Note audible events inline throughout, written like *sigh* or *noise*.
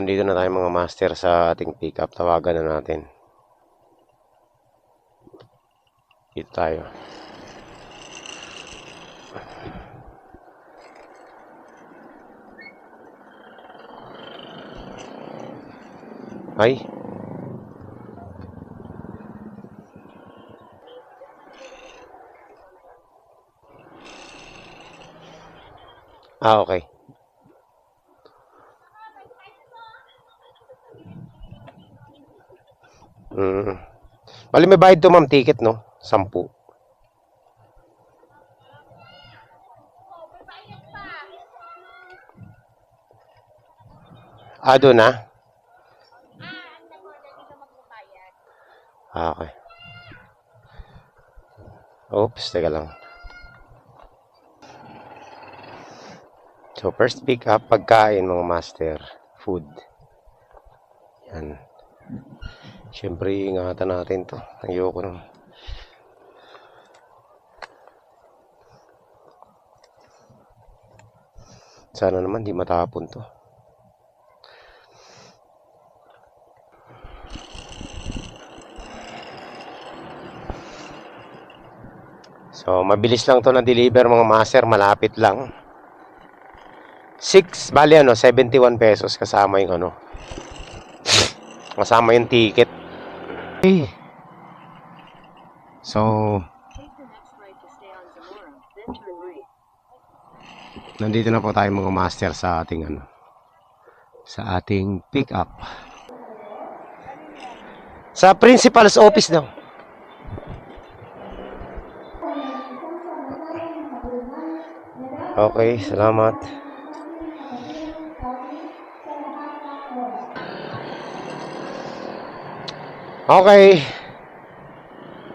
nandito na tayo mga master sa ating pickup. Tawagan na natin. Dito tayo. Ay. Ah, okay. Mm. Bali may bayad to ma'am ticket no? Sampu. Ah, doon na? Ah, okay. Oops, teka lang. So, first pick up, pagkain mga master. Food. Yan. Siyempre, ingatan natin to. Ayoko nang. Sana naman di matapon to. So, mabilis lang to na deliver mga master. Malapit lang. 6, bali ano, 71 pesos kasama yung ano. Kasama yung ticket. Okay. So, nandito na po tayo mga master sa ating ano sa ating pick up. Sa principal's office daw. Okay, salamat. Okay.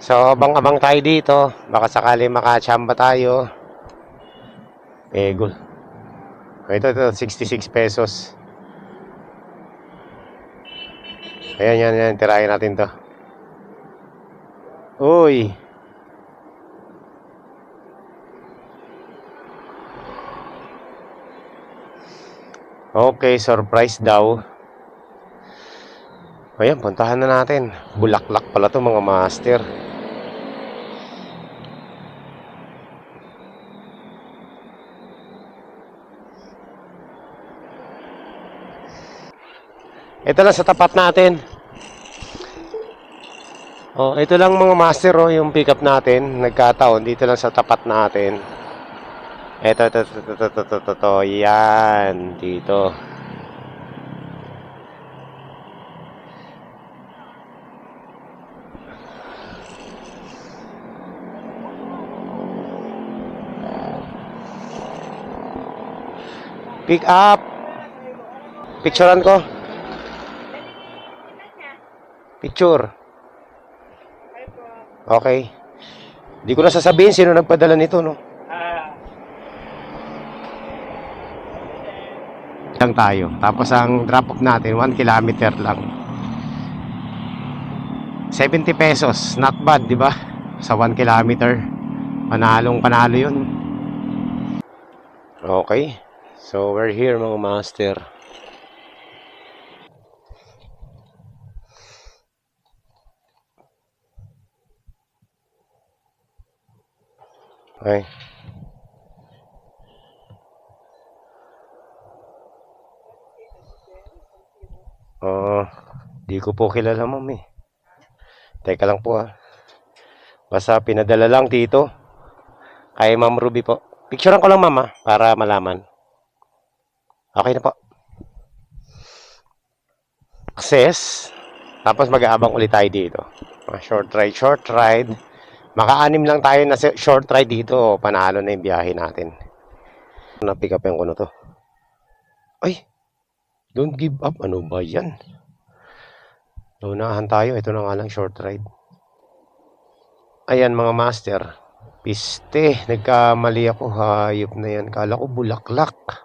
So, abang-abang tayo dito. Baka sakali makachamba tayo. Egol. Ito, ito, 66 pesos. Ayan, yan, yan. Tirahin natin to. Uy. Okay, surprise daw. Ayan, puntahan na natin. Bulaklak pala to mga master. Ito lang sa tapat natin. Oh, ito lang mga master oh, yung pickup natin. Nagkataon dito lang sa tapat natin. Ito, ito, ito, ito, ito, ito, ito, ito, yan, dito. Pick up. Picturean ko. Picture. Okay. Di ko na sasabihin sino nagpadala nito, no? lang tayo. Tapos ang drop off natin, 1 kilometer lang. 70 pesos. Not bad, di ba? Sa 1 kilometer. Panalong panalo yun. Okay. So, we're here mga master. Okay. Ah, di ko po kilala ma'am eh. Teka lang po ah. Basta pinadala lang dito. Kay Ma'am Ruby po. Picturean ko lang ma'am ah, para malaman. Okay na po. Access. Tapos mag-aabang ulit tayo dito. Ah, short ride, short ride. Maka-anim lang tayo na short ride dito. Panalo na yung biyahe natin. Na-pick up ko na to. Ay, Don't give up. Ano ba yan? Lunahan tayo. Ito na nga lang short ride. Ayan mga master. Piste. Nagkamali ako. Hayop na yan. Kala ko bulaklak.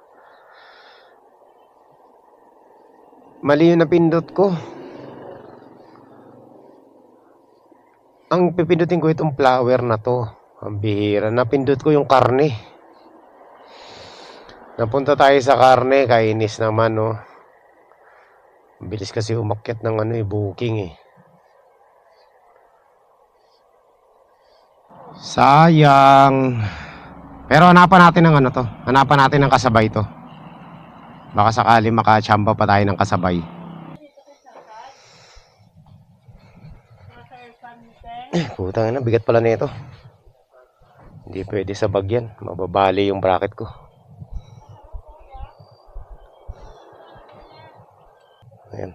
Mali yung napindot ko. Ang pipindutin ko itong flower na to. Ang bihira. Napindot ko yung karne. Napunta tayo sa karne. Kainis naman, no? Bilis kasi umakyat ng ano eh, booking eh. Sayang. Pero hanapan natin ng ano to. Hanapan natin ng kasabay to. Baka sakali makachamba pa tayo ng kasabay. Eh, *clears throat* Putang na, bigat pala nito. Hindi pwede sa bagyan. Mababali yung bracket ko. Ayan.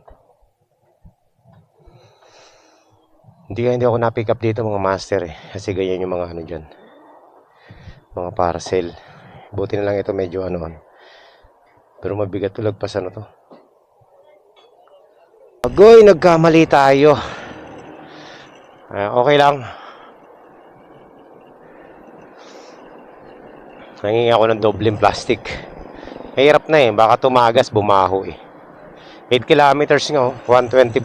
Hindi hindi ako na-pick up dito mga master eh. Kasi ganyan yung mga ano dyan. Mga parcel. Buti na lang ito medyo ano ano. Pero mabigat to lagpasan na to. Agoy, nagkamali tayo. Ah, okay lang. Nangingi ako ng dobleng plastic. Mahirap na eh. Baka tumagas, bumaho eh. 8 kilometers nga oh. 124.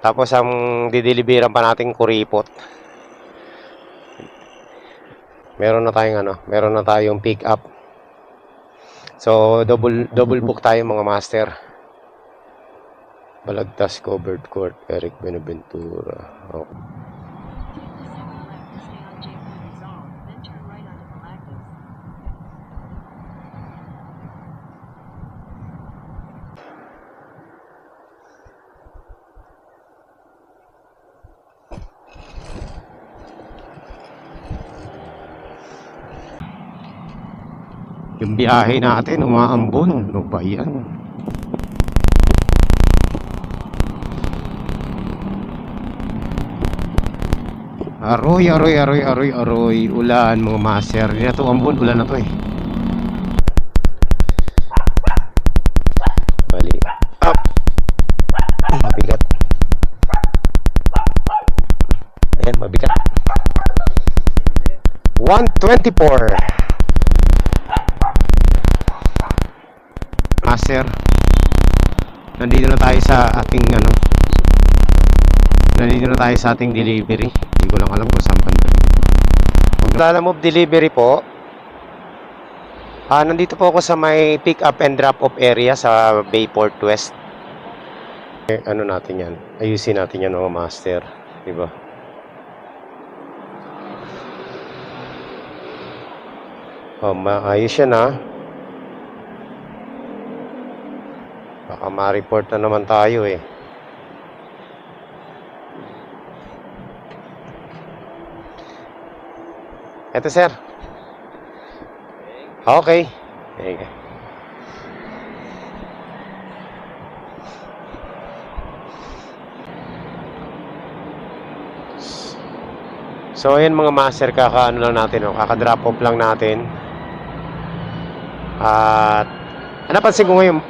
Tapos ang dideliveran pa nating kuripot. Meron na tayong ano, meron na tayong pick up. So double double book tayo mga master. Balagtas covered court Eric Benaventura. Oh. Biyahe natin umaambon. Ano ba yan? Aroy, aroy, aroy, aroy, aroy. Ulan, mga master. Na to ambon. Ulan na to eh. Mali. Up. Mabigat. Ayan, mabigat. 124. Master. Nandito na tayo sa ating ano. Nandito na tayo sa ating delivery. Hindi ko lang alam kung saan banda. Magdala move delivery po. Ah, nandito po ako sa may pick up and drop off area sa Bayport West. Eh, ano natin yan? Ayusin natin yan mga master. Di ba? Oh, maayos yan ha. Baka ma-report na naman tayo eh. Eto sir. Okay. Okay. So ayan mga master, kaka-ano lang natin, oh, kaka-drop off lang natin. At ano napansin ko ngayon,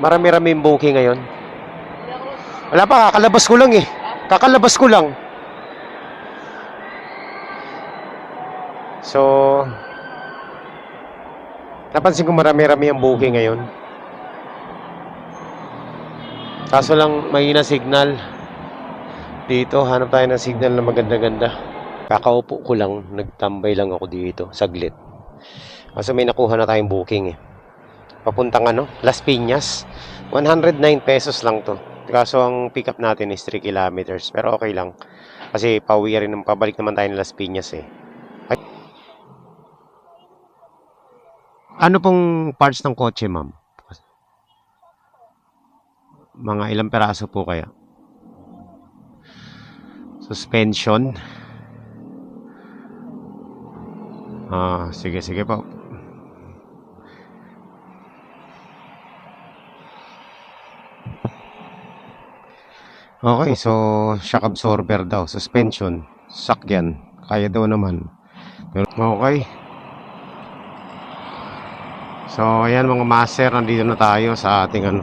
marami-rami yung booking ngayon. Wala pa, kakalabas ko lang eh. Kakalabas ko lang. So, napansin ko marami-rami ang booking ngayon. Kaso lang, may na signal. Dito, hanap tayo ng signal na maganda-ganda. Kakaupo ko lang, nagtambay lang ako dito, saglit. Kaso may nakuha na tayong booking eh. Papuntang ano, Las Piñas. 109 pesos lang to. Kaso ang pick up natin is 3 kilometers. Pero okay lang. Kasi pauwi rin, pabalik naman tayo ng Las Piñas eh. Ay. Ano pong parts ng kotse, ma'am? Mga ilang peraso po kaya? Suspension. Ah, sige, sige po. Okay, so shock absorber daw, suspension, sakyan, kaya daw naman. Okay. So, ayan mga master, nandito na tayo sa ating ano,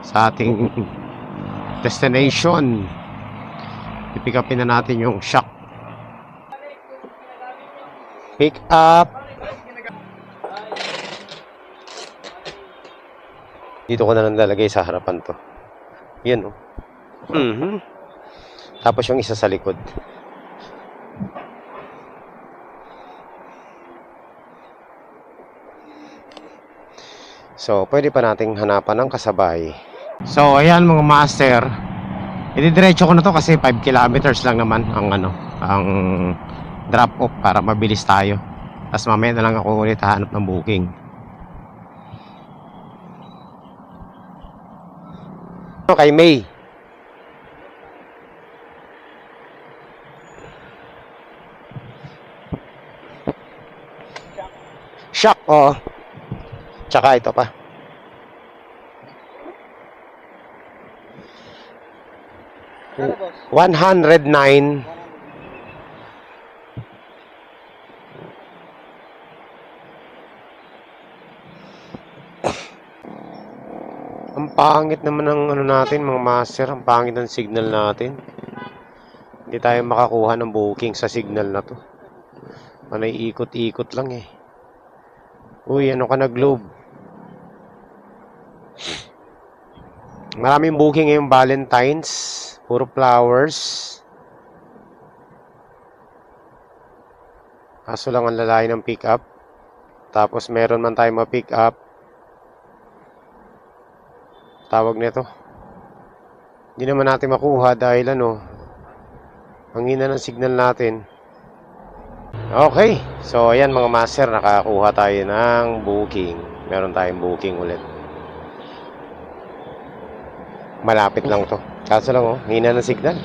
sa ating *laughs* destination. I-pick upin na natin yung shock. Pick up. Dito ko na lang lalagay sa harapan to. Yan oh. Mhm. Tapos yung isa sa likod. So, pwede pa nating hanapan ng kasabay. So, ayan mga master. Ididiretso ko na to kasi 5 kilometers lang naman ang ano, ang drop off para mabilis tayo. Tapos mamaya na lang ako ulit hahanap ng booking. Kay May. Shock, oo. Tsaka ito pa. Ano boss? 109 Ang pangit naman ng ano natin, mga master. Ang pangit ng signal natin. Hindi tayo makakuha ng booking sa signal na to. Panay ikot-ikot lang eh. Uy, ano ka na globe? Maraming booking ngayong Valentine's. Puro flowers. Kaso lang ang lalaki ng pick up. Tapos meron man tayo ma-pick up. Tawag nito. Hindi naman natin makuha dahil ano, ang hina ng signal natin. Okay. So, ayan mga master, nakakuha tayo ng booking. Meron tayong booking ulit. Malapit lang to. Kaso lang oh, hina ng signal.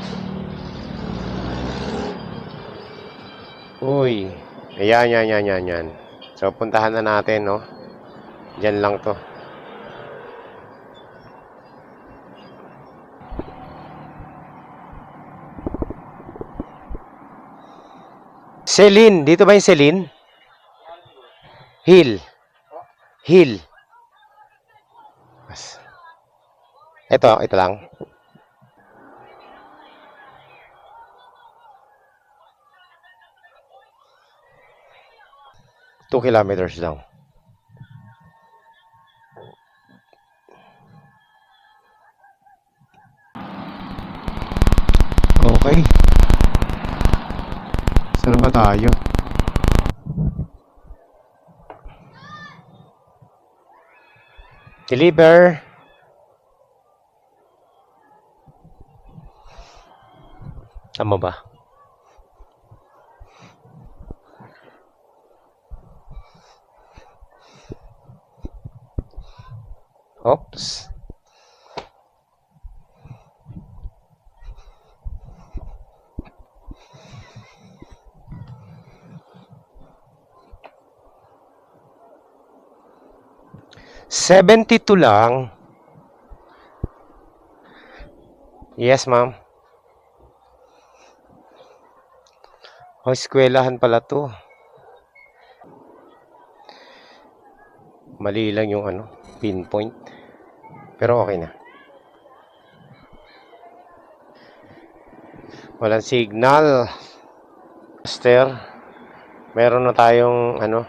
Uy. Ayan, yan, yan, yan, yan. So, puntahan na natin, no? Diyan lang to. Celine. Dito ba yung Celine? Hill. Hill. Ito, ito lang. Two kilometers lang. Okay. Ba tayo? Deliver. Tama ba? Oops. Seventy-two lang. Yes, ma'am. O, eskwelahan pala to. Mali lang yung ano, pinpoint. Pero okay na. Walang signal. Master, meron na tayong ano,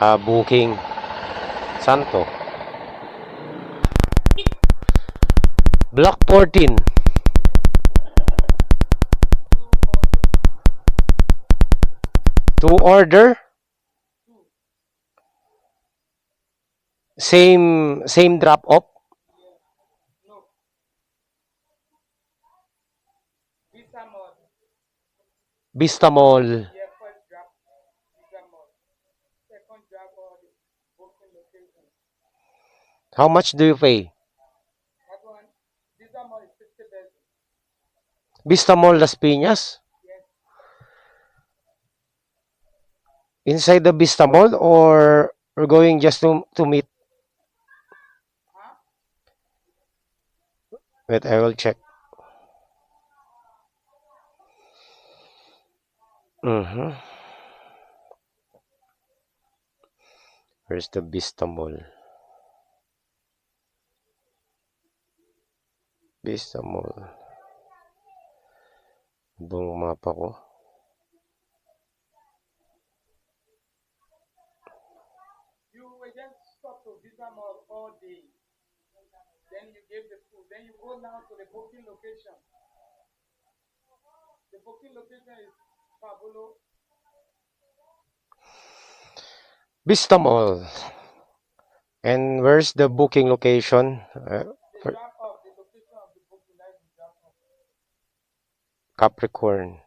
ah, booking. Santo. Block 14. To order? Same same drop off? Vista Mall. Yeah, first drop. Visa Mall. Second drop or the booking location. How much do you pay? That one, Visa Mall is 50 pesos. Vista Mall Las Piñas? Inside the Vista Mall or we're going just to to meet? Wait, I will check. Mm-hmm. Where's the Vista Mall? Vista Mall. Ibang mapa ko. You will just stop to Visa Mall all day. Then you give the food. Then you go now to the booking location. The booking location is Pablo. Vista Mall. And where's the booking location? Uh, The For- drop off, the location of the booking that is drop off. Capricorn.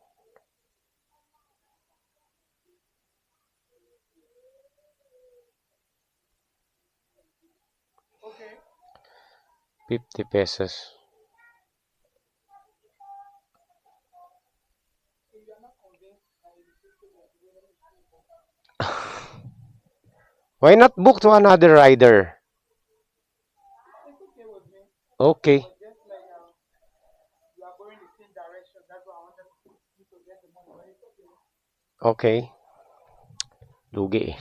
Okay. 50 pesos. If you are not convinced that it is 50 that you will let me see. Why not book to another rider? Okay with me. Okay. But just like uh, you are going the same direction, that's why I wanted you to get the money. But it's okay. Okay. Lugi eh.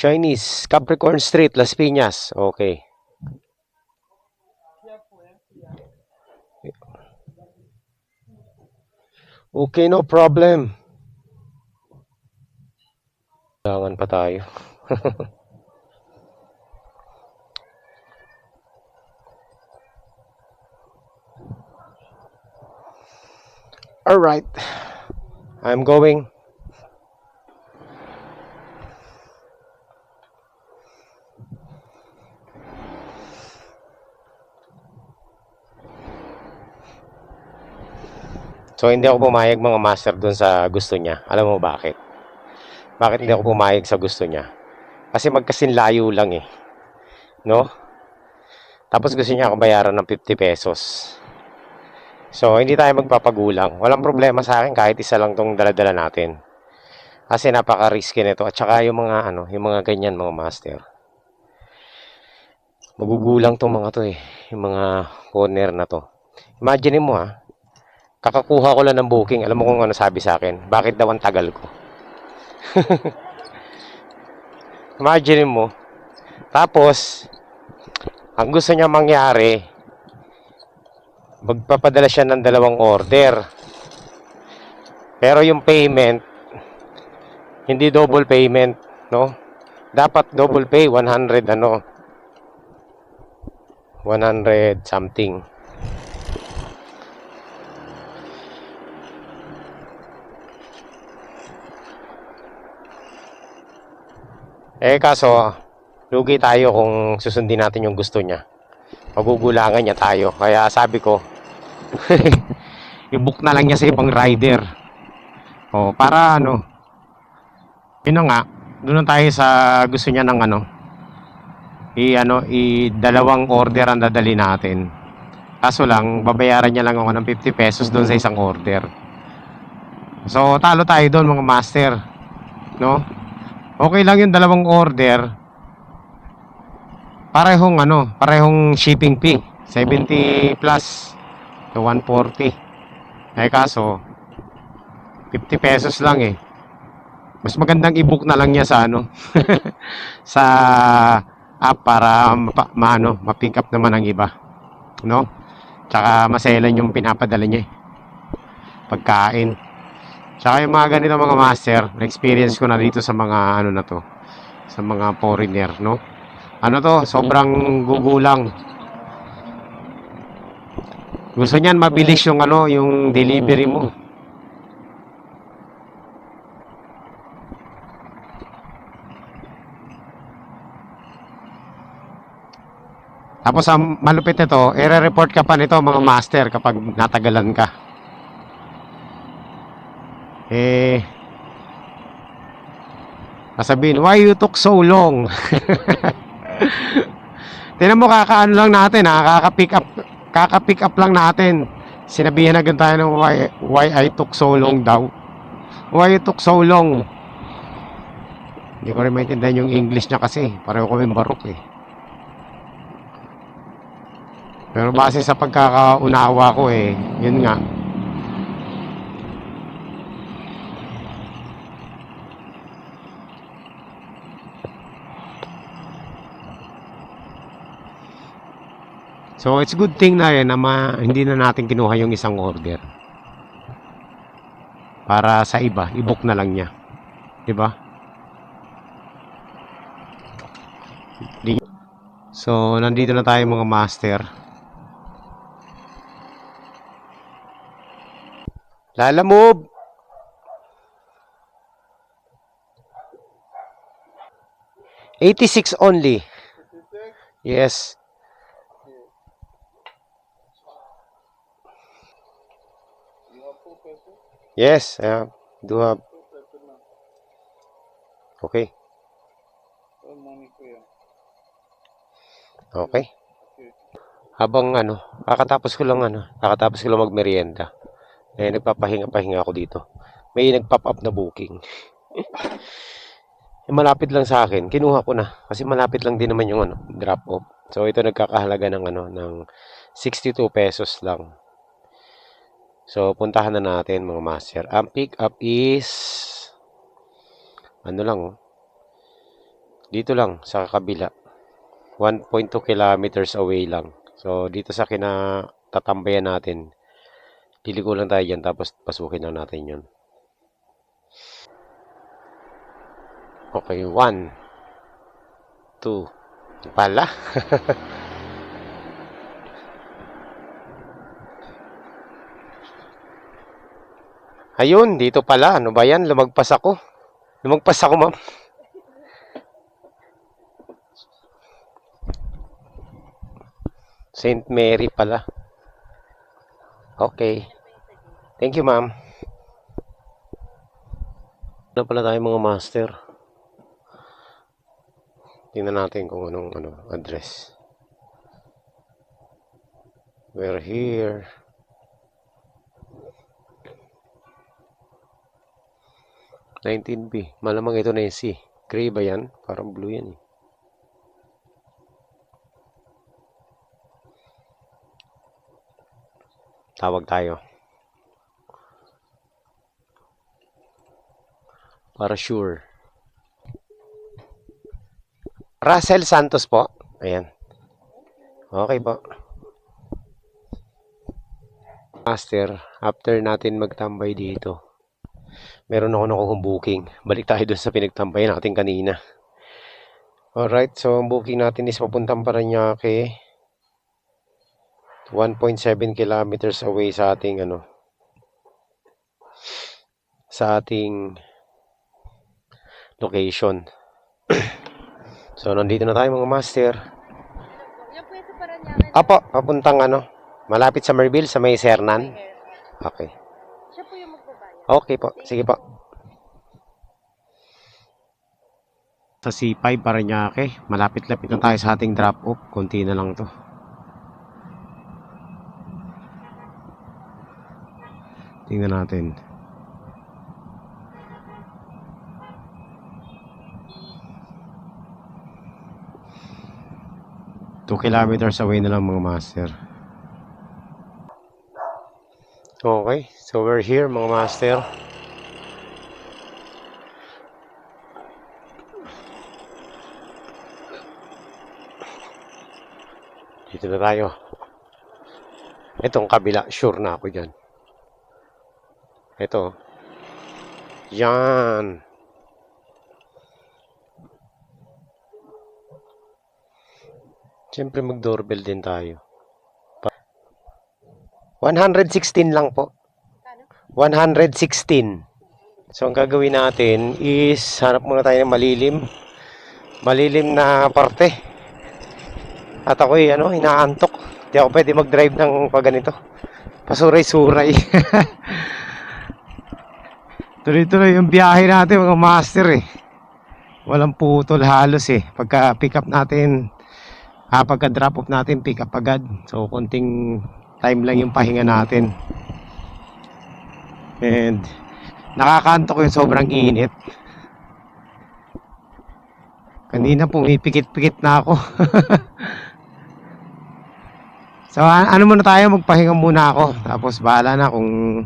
Chinese, Capricorn Street, Las Piñas. Okay. Okay, no problem. Kailangan pa tayo. *laughs* All right. I'm going. So hindi ako pumayag mga master dun sa gusto niya. Alam mo bakit? Bakit hindi ako pumayag sa gusto niya? Kasi magkasinlayo lang eh. No? Tapos gusto niya ako bayaran ng 50 pesos. So, hindi tayo magpapagulang. Walang problema sa akin kahit isa lang tong daladala natin. Kasi napaka-risky nito. At saka yung mga ano, yung mga ganyan mga master. Magugulang tong mga to eh. Yung mga corner na to. Imagine mo ha. Kakakuha ko lang ng booking. Alam mo kung ano sabi sa akin? Bakit daw ang tagal ko? *laughs* Imagine mo. Tapos, ang gusto niya mangyari, magpapadala siya ng dalawang order. Pero yung payment, hindi double payment, no? Dapat double pay, 100 ano, 100 something. Eh kaso, lugi tayo kung susundin natin yung gusto niya. Magugulangan niya tayo. Kaya sabi ko, *laughs* i-book na lang niya sa ibang rider. O, para ano, yun nga, doon na tayo sa gusto niya ng ano, i ano, i dalawang order ang dadali natin. Kaso lang, babayaran niya lang ako ng 50 pesos doon sa isang order. So, talo tayo doon mga master. No? Okay lang yung dalawang order. Parehong ano, parehong shipping fee. 70 plus to 140. Eh kaso, 50 pesos lang eh. Mas magandang i-book na lang niya sa ano, *laughs* sa app para mapa, maano, ma-pick up naman ang iba. No? Tsaka maselan yung pinapadala niya eh. Pagkain. Tsaka yung mga ganito mga master, na-experience ko na dito sa mga ano na to, sa mga foreigner, no? Ano to, sobrang gugulang. Gusto niyan mabilis yung ano, yung delivery mo. Tapos ang malupit nito, i-report ka pa nito mga master kapag natagalan ka. Eh, sasabihin, why you took so long? *laughs* *laughs* Tinan mo, kakaano lang natin ha, kaka-pick up, kaka-pick up lang natin. Sinabihan agad tayo ng why, why I took so long daw. Why you took so long? Hindi ko rin maintindihan yung English niya kasi. Pareho kami barok eh. Pero base sa pagkakaunawa ko eh, yun nga. So it's good thing na yan na ma, hindi na natin kinuha yung isang order. Para sa iba, ibok na lang niya. Diba? 'Di ba? So nandito na tayo mga master. Lala move. Eighty-six only. Yes. Yes, I do have. Okay. Okay. Habang ano, kakatapos ko lang ano, kakatapos ko lang magmerienda. Eh, nagpapahinga-pahinga ako dito. May nag-pop up na booking. *laughs* malapit lang sa akin. Kinuha ko na. Kasi malapit lang din naman yung ano, drop off. So, ito nagkakahalaga ng ano, ng 62 pesos lang. So, puntahan na natin mga master. Ang pick up is ano lang oh. Dito lang sa kabila. 1.2 kilometers away lang. So, dito sa kinatatambayan natin, liliko lang tayo dyan, tapos pasukin lang natin yun. Okay, 1, 2, pala. *laughs* Ayun, dito pala. Ano ba yan? Lumagpas ako. Lumagpas ako, ma'am. Saint Mary pala. Okay. Thank you, ma'am. Ano pala tayo mga master? Tingnan natin kung anong ano, address. We're here. Nineteen B. Malamang ito na yung C. Gray ba yan? Parang blue yan eh. Tawag tayo. Para sure. Russell Santos po. Ayan. Okay po. Master, after natin magtambay dito, meron ako nakuhong booking. Balik tayo dun sa pinagtambay natin kanina. Alright, so ang booking natin is papuntang Paranaque. 1.7 kilometers away sa ating ano sa ating location. *clears throat* so nandito na tayo mga master. Apo, papuntang ano, malapit sa Merville sa may Sernan. Okay. Siya po yung magbabayad. Okay po, sige po. Sa C5 Paranaque, malapit-lapit na tayo sa ating drop off. Konti na lang to. Tingnan natin. Two kilometers away na lang mga master. Okay, so we're here mga master. Dito na tayo. Itong kabila, sure na ako dyan. Ito. Yan. Siyempre mag-doorbell din tayo. Pa- 116 lang po. Kano? 116. So, ang gagawin natin is hanap muna tayo ng malilim. Malilim na parte. At ako'y ano, inaantok. Hindi ako pwede mag-drive ng pag ganito. Pasuray-suray. *laughs* Tuloy-tuloy yung biyahe natin mga master eh. Walang putol halos eh. Pagka pick up natin, ah, pagka drop off natin, pick up agad. So, konting time lang yung pahinga natin. And nakakanto ko yung sobrang init. Kanina pumipikit-pikit na ako. *laughs* so ano muna tayo, magpahinga muna ako. Tapos bahala na kung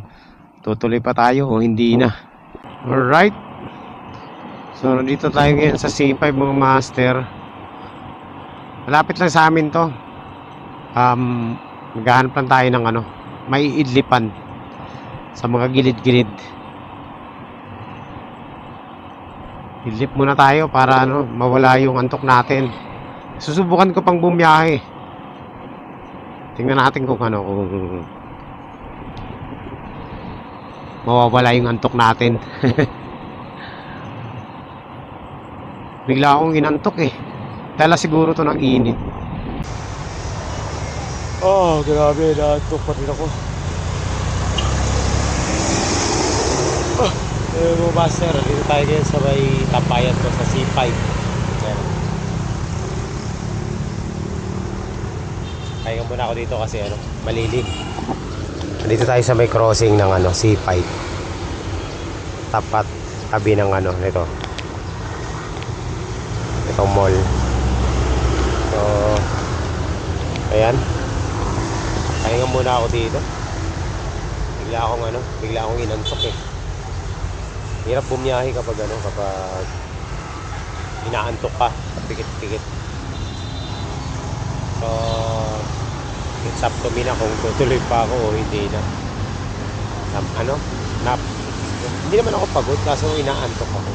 tutuloy pa tayo o hindi na. Alright. So nandito tayo ngayon sa C5 mga master. Malapit lang sa amin to. Um, maghahanap lang tayo ng ano, may idlipan sa mga gilid-gilid. Idlip muna tayo para ano, mawala yung antok natin. Susubukan ko pang bumiyahe. Tingnan natin kung ano, kung mawawala yung antok natin. *laughs* Bigla akong inantok eh. Dala siguro to ng init. Oh, grabe. Naantok pa rin ako. Oh, eh, mga master, dito tayo ngayon sa may tampayan ko sa C5. Yan. Pahinga muna ako dito kasi ano, malilim. Dito tayo sa may crossing ng ano, C5. Tapat tabi ng ano nito. Itong mall. So, ayan. Muna ako dito. Bigla akong ano, bigla akong inantok eh. Hirap bumiyahe kapag ano, kapag inaantok ka, pikit-pikit. So, it's up to me na kung tutuloy pa ako o hindi na. Um, ano, nap. Hindi naman ako pagod kaso inaantok ako.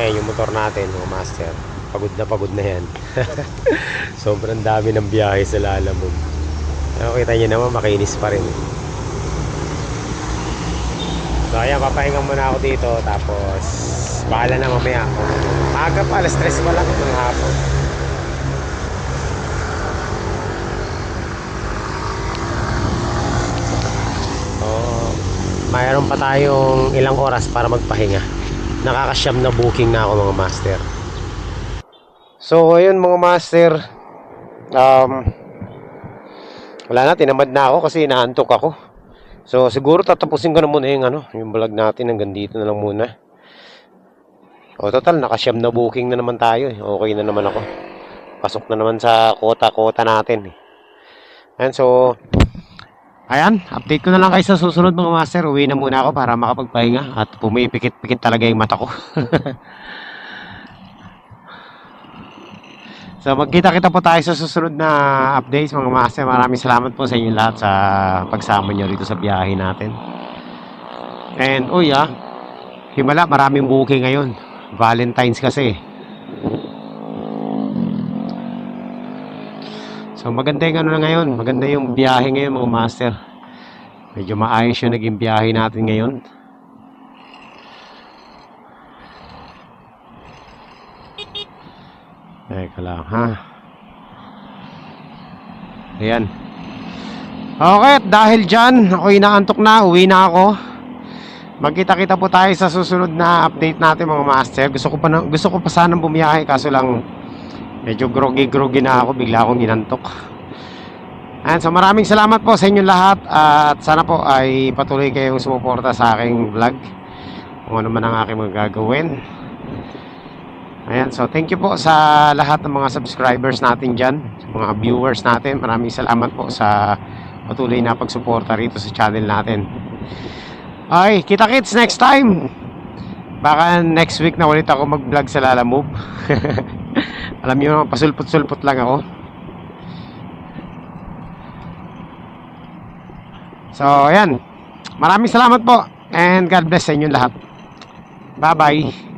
Ayan yung motor natin, mga master. Pagod na pagod na yan. *laughs* Sobrang dami ng biyahe sa Lalamog. Ano, kita nyo naman, makinis pa rin. So ayan, papahinga muna ako dito. Tapos, bahala na mamaya. Maaga pa, alas 3 pa lang ng hapon. Mayroon pa tayong ilang oras para magpahinga. Nakakasyam na booking na ako mga master. So, ayun mga master. Um, wala na, tinamad na ako kasi inaantok ako. So, siguro tatapusin ko na muna yung, ano, yung vlog natin hanggang dito na lang muna. O, total, nakasyam na booking na naman tayo. Eh. Okay na naman ako. Pasok na naman sa kota-kota natin. Eh. Ayan, so, ayan, update ko na lang kayo sa susunod mga master. Uwi na muna ako para makapagpahinga at pumipikit-pikit talaga yung mata ko. *laughs* So magkita-kita po tayo sa susunod na updates mga master. Maraming salamat po sa inyo lahat sa pagsama nyo rito sa biyahe natin. And uy ah, himala maraming booking ngayon. Valentine's kasi. So maganda yung ano na ngayon. Maganda yung biyahe ngayon mga master. Medyo maayos yung naging biyahe natin ngayon. Teka lang, ha? Ayan. Okay, dahil dyan, ako inaantok na, uwi na ako. Magkita-kita po tayo sa susunod na update natin mga master. Gusto ko pa, na, gusto ko pa sanang bumiyahe, kaso lang medyo groggy-groggy na ako, bigla akong inantok. Ayan, so maraming salamat po sa inyong lahat at sana po ay patuloy kayong sumuporta sa aking vlog. Kung ano man ang aking mga gagawin. Ayan, so thank you po sa lahat ng mga subscribers natin dyan, mga viewers natin. Maraming salamat po sa patuloy na pagsuporta rito sa channel natin. Ay, kita kits next time! Baka next week na ulit ako mag-vlog sa Lala Move. *laughs* Alam niyo, pasulpot-sulpot lang ako. So, ayan. Maraming salamat po and God bless sa inyo lahat. Bye-bye.